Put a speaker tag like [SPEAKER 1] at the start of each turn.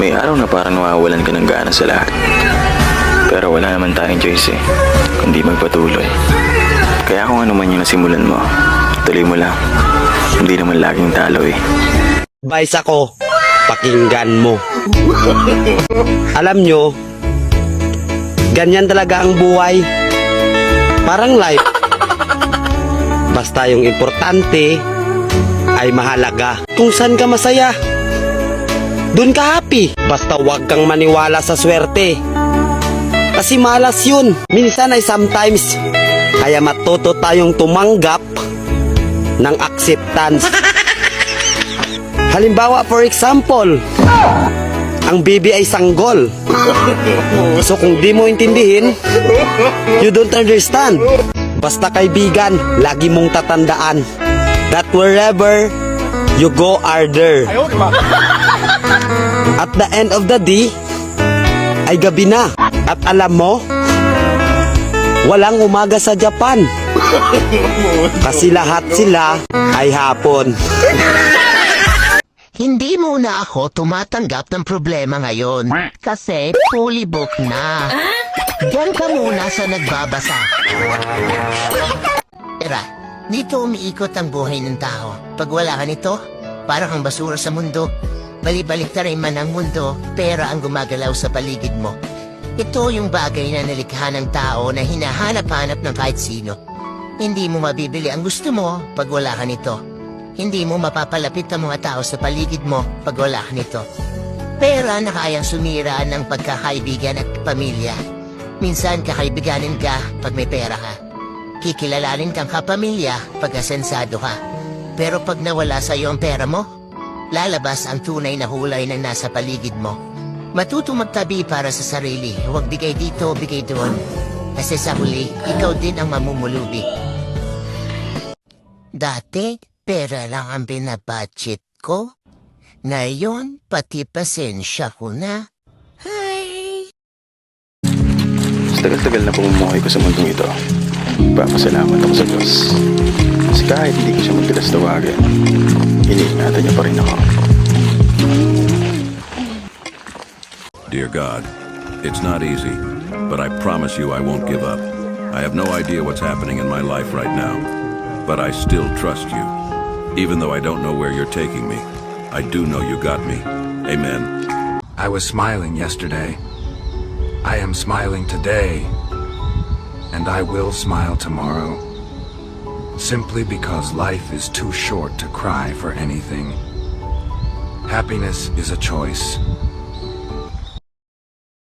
[SPEAKER 1] May araw na parang nawawalan ka ng gana sa lahat. Pero wala naman tayong choice eh, kundi magpatuloy. Kaya kung ano man yung nasimulan mo, tuloy mo lang. Hindi naman laging talo eh.
[SPEAKER 2] Advice ako, pakinggan mo. Alam nyo, ganyan talaga ang buhay. Parang life. Basta yung importante ay mahalaga. Kung saan ka masaya, dun ka happy. Basta wag kang maniwala sa swerte. Kasi malas yun. Minsan ay sometimes. Kaya matuto tayong tumanggap ng acceptance. Halimbawa, for example, ang baby ay sanggol. So kung di mo intindihin, you don't understand. Basta kaibigan, lagi mong tatandaan that wherever you go are there. At the end of the day, ay gabi na. At alam mo, walang umaga sa Japan. Kasi lahat sila ay hapon.
[SPEAKER 3] Hindi muna ako tumatanggap ng problema ngayon kasi fully booked na. Diyan ka muna sa nagbabasa. Tira, dito umiikot ang buhay ng tao. Pag wala ka nito, parang kang basura sa mundo. Balibalik man ang mundo, pera ang gumagalaw sa paligid mo. Ito yung bagay na nalikha ng tao na hinahanap-hanap ng kahit sino. Hindi mo mabibili ang gusto mo pag wala ka nito. Hindi mo mapapalapit ang mga tao sa paligid mo pag wala ka nito. Pera na kayang sumira ng pagkakaibigan at pamilya. Minsan kakaibiganin ka pag may pera ka. Kikilalanin kang kapamilya pag asensado ka. Pero pag nawala sa iyo ang pera mo, lalabas ang tunay na hulay na nasa paligid mo. Matuto magtabi para sa sarili, huwag bigay dito, bigay doon. Kasi sa huli, ikaw din ang mamumulubi. Dati, pera lang ang binabudget ko. Ngayon, pati pasensya ko na. Hi!
[SPEAKER 1] Tagal-tagal na pumumuhay ko sa mundong ito, papasalamat ako sa Diyos. Kasi kahit hindi ko siya madalas tawagan, iniingatan niya pa rin ako.
[SPEAKER 4] Dear God, it's not easy, but I promise you I won't give up. I have no idea what's happening in my life right now, but I still trust you. Even though I don't know where you're taking me, I do know you got me. Amen.
[SPEAKER 5] I was smiling yesterday. I am smiling today. And I will smile tomorrow. Simply because life is too short to cry for anything. Happiness is a choice,